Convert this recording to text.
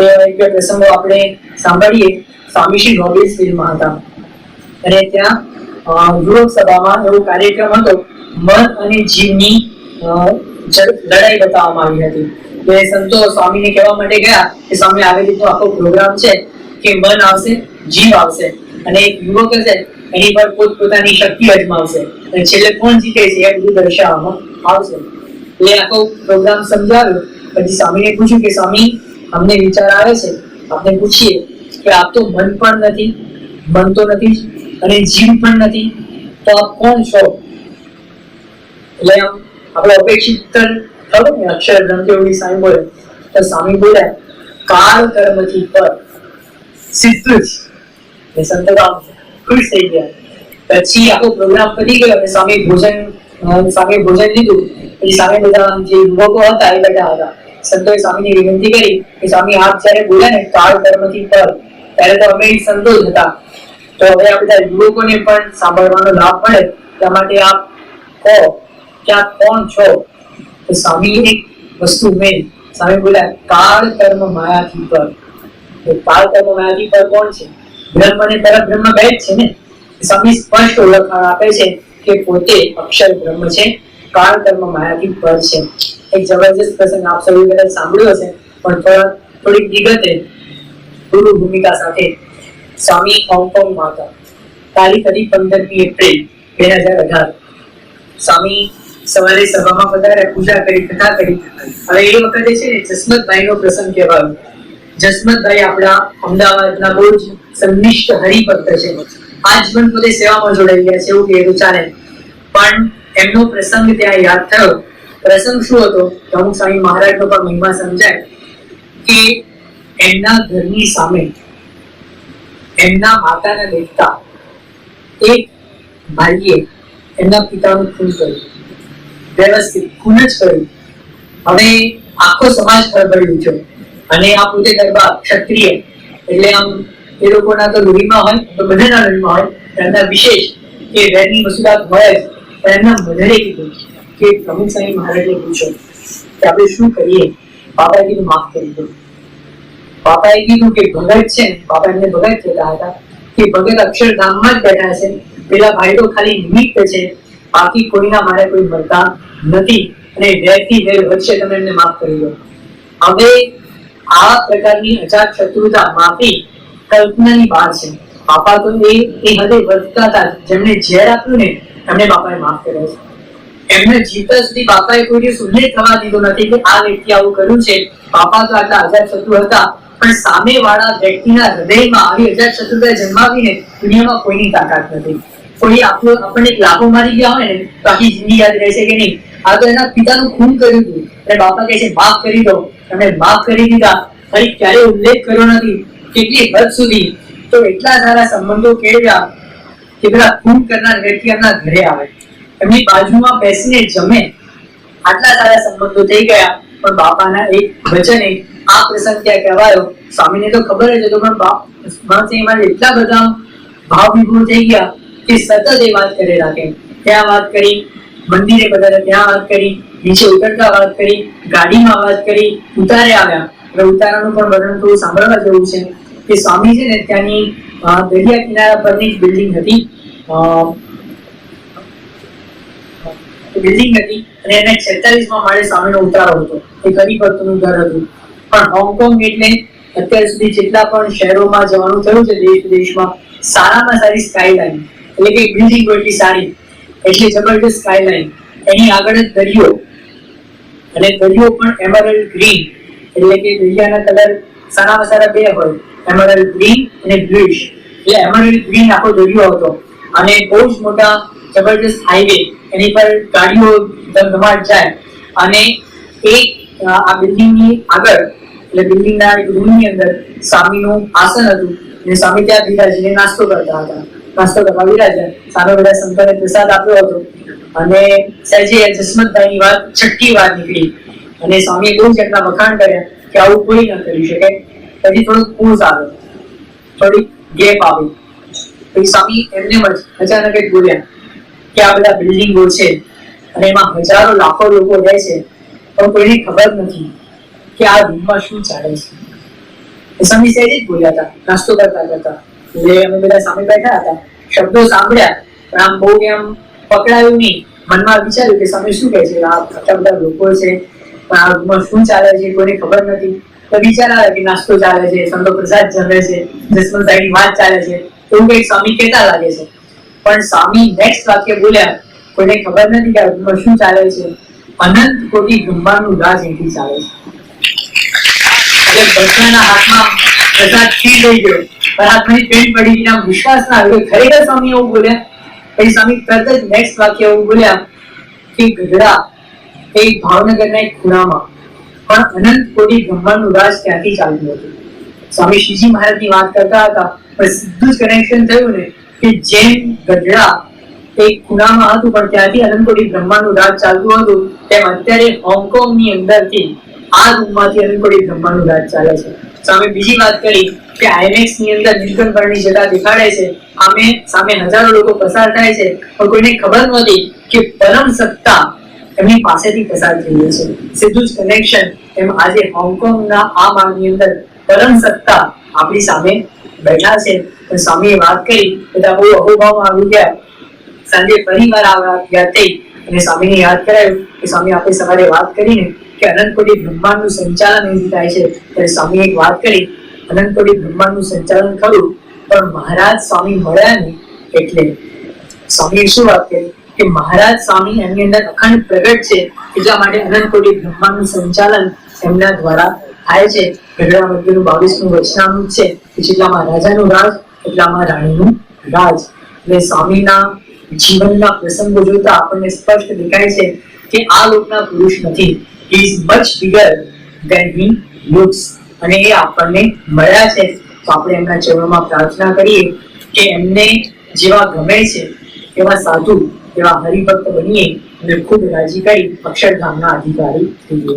તે એક પ્રસંગો આપણે સાંભળીએ. સ્વામી શ્રી રોબિન્સવિલમાં હતા. અને ત્યાં યુરોપ સભામાં એવો કાર્યક્રમ હતો. મન અને જીવની લડાઈ બતાવવામાં આવી હતી. કે સંતો સ્વામીને કહેવા માટે ગયા. કે સ્વામી, આવી રીતનો આખો પ્રોગ્રામ છે કે મન આવશે, જીવ આવશે. અને એક યુવક હશે, એની પર પોતપોતાની શક્તિ અજમાવશે. અને છેલ્લે કોણ જીતે છે એ બધું દર્શાવવામાં આવશે. એટલે આખો પ્રોગ્રામ સમજાવ્યો. પછી સ્વામીને પૂછ્યું કે સ્વામી અમને વિચાર આવે છે આપણે પૂછીએ કે આપ તો મન પણ નથી મન તો નથી અને જીવ પણ નથી, તો આપ કોણ છો? એટલે આમ આપણે અપેક્ષિત ખબર ને, અક્ષર ગ્રંથિઓની સામે બોલે તો સામે બોલ્યા, કાળ કર્મથી પર સીધું જ. એ સંતો ખુશ થઈ ગયા. પછી આખો પ્રોગ્રામ પતી ગયો અને સામે ભોજન સામે ભોજન લીધું. સામે બધા જે યુવકો હતા એ બેઠા હતા. સંતોએ સ્વામીને વિનંતી કરી કે સ્વામી આપ જ્યારે બોલ્યા ને કાળ કર્મથી પર, ત્યારે તો અમે સંતો જ હતા. તો હવે આ બધા યુવકોને પણ સાંભળવાનો લાભ મળે. એટલા માટે આપ કહો કે આપ કોણ છો? તો સ્વામી એક વસ્તુ મેં સ્વામી બોલ્યા, કાળ કર્મ માયાથી પર. તો કાળ કર્મ માયાથી પર કોણ છે? બ્રહ્મ અને પરબ્રહ્મ બે જ છે ને? સ્વામી સ્પષ્ટ ઓળખાણ આપે છે કે પોતે અક્ષર બ્રહ્મ છે. કાળ કર્મ માયાથી પર છે. એક જબરજસ્ત પ્રસંગ આપ સૌએ કદાચ સાંભળ્યો હશે, પણ થોડા, થોડીક વિગતે ગુરુ ભૂમિકા સાથે સ્વામી હોંગકોંગમાં હતા તારીખ હતી પંદરમી એપ્રિલ, બે હજાર અઢાર. સ્વામી સવારે સભામાં પધાર્યા, પૂજા કરી, કથા કરી. હવે એ વખતે છે ને જસમતભાઈ નો પ્રસંગ કહેવાયો. જસમતભાઈ આપણા અમદાવાદના બહુ જ સંનિષ્ઠ હરિભક્ત છે. આજ પણ પોતે સેવામાં જોડાઈ ગયા છે, એવું કહેવું ચાલે. પણ એમનો પ્રસંગ ત્યાં યાદ થયો. પ્રસંગ શું હતો? તો સ્વામી મહારાજનો પણ મહિમા સમજાય કે એમના ઘરની સામે એમના માતાને દેખતા એક ભાઈએ એમના પિતાનું ખૂન કર્યું. વ્યવસ્થિત ખૂન જ કર્યું. હવે આખો સમાજ ખળબળી ઉઠ્યો અને આ પોતે ગરબા ક્ષત્રિય. એટલે આમ એ લોકોના તો લોહીમાં હોય, તો બધાના લોહીમાં હોય. એમના વિશેષ કે વેરની મસુરાત હોય જ. એમના મધરે કીધું કે પ્રમુખ સાહેબ મહારાજે પૂછ્યો કે આપણે શું કરીએ? બાબાએ કીધું, માફ કરી દો. બાપાએ કીધું કે ભગત છે બાપા એમને ભગત કહેતા હતા કે ભગત અક્ષરધામમાં જ બેઠા છે. પેલા ભાઈ તો ખાલી નિમિત્ત છે. બાકી કોઈના મારે કોઈ મળતા નથી અને વેરથી વેર વચ્ચે તમે એમને માફ કરી દો. હવે આ પ્રકારની અજાત શત્રુતા માફી કલ્પનાની બહાર છે. બાપા તો એ એ હદે વર્તતા હતા. જેમને ઝેર આપ્યું ને એમને બાપાએ માફ કર્યો છે. એમને જીવતા સુધી બાપાએ કોઈ દિવસ ઉલ્લેખ થવા દીધો નથી કે આ વ્યક્તિ આવું કર્યું છે. બાપા તો આટલા અજાત શત્રુ હતા, પણ સામે વાળા વ્યક્તિના હૃદયમાં આવી અજાત શત્રુતા જન્માવીને દુનિયામાં કોઈની તાકાત નથી. કોઈ આપણો આપણને લાભો મારી ગયા હોય ને, તો આખી જિંદગી યાદ રહેશે કે નહીં? આ તો એના પિતાનું ખૂન કર્યું હતું. અને બાપા કહે છે, માફ કરી દો. તમે માફ કરી દીધા. ફરી ક્યારે ઉલ્લેખ કર્યો નથી. કેટલી હદ સુધી તો એટલા સારા સંબંધો કેળવ્યા. કે પેલા ખૂન કરનાર વ્યક્તિ ઘરે આવે. એમની બાજુમાં બેસીને જમે. આટલા સારા સંબંધો થઈ ગયા, પણ બાપાના એક વચને આ પ્રસંગ ત્યાં કહેવાયો. સ્વામીને તો ખબર જ હતો, પણ બાપ, માણસે એમાં એટલા બધા ભાવ વિભોર થઈ ગયા કે સતત એ વાત કરે રાખે. ત્યાં વાત કરી, મંદિરે બધા ત્યાં વાત કરી, નીચે ઉતરતા વાત કરી, ગાડીમાં વાત કરી, ઉતારે આવ્યા. એટલે ઉતારાનું પણ વર્ણન થોડું સાંભળવા જેવું છે કે સ્વામી છે ને ત્યાંની દરિયા કિનારા પરની બિલ્ડિંગ હતી. બિલ્ડિંગ હતી અને એને છેતાલીસમાં માળે સામેનો ઉતારો હતો. એક હરિભક્તનું ઘર હતું. પણ હોંગકોંગ એટલે અત્યાર સુધી જેટલા પણ શહેરોમાં જવાનું થયું છે દેશ વિદેશમાં, સારામાં સારી સ્કાયલાઇન એટલે કે બિલ્ડિંગ એટલી સારી. એટલી જબરદસ્ત સ્કાયલાઇન એની આગળ જ દરિયો. અને દરિયો પણ એમરલ્ડ ગ્રીન એટલે કે દરિયાના કલર સારામાં સારા બે હોય. એમરલ્ડ ગ્રીન અને બ્લુઇશ એટલે એમરલ્ડ ગ્રીન આખો દરિયો હતો. અને બહુ જ મોટા જબરદસ્ત હાઈવે એની પર ગાડીઓ ધમધમાટ જાય. અને એક આ બિલ્ડિંગની આગળ, એટલે બિલ્ડિંગના એક રૂમની અંદર સ્વામીનું આસન હતું. અને સ્વામી ત્યાં બિરાજીને નાસ્તો કરતા હતા. નાસ્તો કરવા બિરાજ્યા સામે બધા સંતોને પ્રસાદ આપ્યો હતો. અને સહેજે જસમતભાઈની વાત છઠ્ઠી વાર નીકળી. અને સ્વામીએ બહુ જ એટલા વખાણ કર્યા કે આવું કોઈ ન કરી શકે. પછી થોડુંક પૂઝ આવે થોડીક ગેપ આવી પછી સ્વામી એમને અચાનક જ બોલ્યા કે આ બધા બિલ્ડિંગો છે અને એમાં હજારો લાખો લોકો રહે છે, પણ કોઈને ખબર નથી કે આ રૂમમાં શું ચાલે છે. સ્વામી સહેજ જ બોલ્યા હતા, નાસ્તો કરતા કરતા. એટલે અમે બધા સામે બેઠા હતા, શબ્દો સાંભળ્યા, પણ આમ બહુ એમ પકડાયું નહીં. મનમાં વિચાર્યું કે સ્વામી શું કહે છે, આ બધા લોકો છે, પણ આ રૂમમાં શું ચાલે છે, કોઈને ખબર નથી. તો વિચાર કે નાસ્તો ચાલે છે, સંતો પ્રસાદ ચાલે છે, જસવંત સાહેબની વાત ચાલે છે, એવું કંઈક સ્વામી કહેતા લાગે છે. પણ સ્વામી નેક્સ્ટ વાક્ય બોલ્યા, કોઈને ખબર નથી કે આ શું ચાલે છે? અનંત કોટી બ્રહ્માંડનું રાજ અહીંથી ચાલે છે. બધાના હાથમાં પ્રસાદ ખીર લઈ ગયો પણ હાથમાંથી પેન્ટ પડી ગઈ આમ વિશ્વાસ ના આવ્યો ખરેખર સ્વામી એવું બોલ્યા પછી સ્વામી તરત જ નેક્સ્ટ વાક્ય એવું બોલ્યા કે ગઢડા, એ ભાવનગરના એક ખૂણામાં પણ અનંત કોટી બ્રહ્માંડનું રાજ ત્યાંથી ચાલતું હતું? સ્વામી શ્રીજી મહારાજની વાત કરતા હતા, પણ સીધું જ કનેક્શન થયું ને કે જેમ ગઢડા એક ખૂણામાં હતું, પણ ત્યાંથી અનંત કોટી બ્રહ્માંડનું રાજ ચાલતું હતું, તેમ અત્યારે હોંગકોંગની અંદરથી આ રૂમમાંથી અનંત કોટી બ્રહ્માંડનું રાજ ચાલે છે. સામે બીજી વાત કરી કે આઈમેક્સની અંદર નીલકંઠની જતા દેખાડે છે. આમે સામે હજારો લોકો પસાર થાય છે, પણ કોઈને ખબર નહોતી કે પરમ સત્તા એમની પાસેથી પસાર થઈ ગઈ છે સીધું જ કનેક્શન એમ આજે હોંગકોંગના આ માર્ગની અંદર પરમ સત્તા આપણી સામે બેઠા છે. સ્વામીએ વાત કરી, બધા બહુ અહોભાવમાં આવી ગયા. સાંજે ફરી વાર આવ્યા થઈ અને સ્વામીને યાદ કરાયું કે સ્વામી આપણે સવારે વાત કરીને કે અનંત કોટી બ્રહ્માંડનું સંચાલન અહીંથી થાય છે. ત્યારે સ્વામીએ એક વાત કરી અનંત કોટી બ્રહ્માંડનું સંચાલન ખરું, પણ મહારાજ સ્વામી મળ્યા ને એટલે સ્વામીએ શું વાત કરી? કે મહારાજ સ્વામી એમની અંદર અખંડ પ્રગટ છે, એટલા માટે અનંત કોટી સંચાલન એમના દ્વારા થાય છે. ગઢડા મંદિરનું બાવીસનું વચનામૃત છે જેટલામાં રાજાનું રાજ, એટલામાં રાણીનું રાજ. એટલે સ્વામીના જીવનના પ્રસંગો જોતા આપણને સ્પષ્ટ દેખાય છે કે આ લોકના પુરુષ નથી. Is much bigger than he looks અને એ આપણને મળ્યા છે. તો આપણે એમના ચરણોમાં પ્રાર્થના કરીએ કે એમને જેવા ગમે છે, એવા સાધુ એવા હરિભક્ત બનીએ અને ખુદ રાજી કરી અક્ષરધામના અધિકારી થઈએ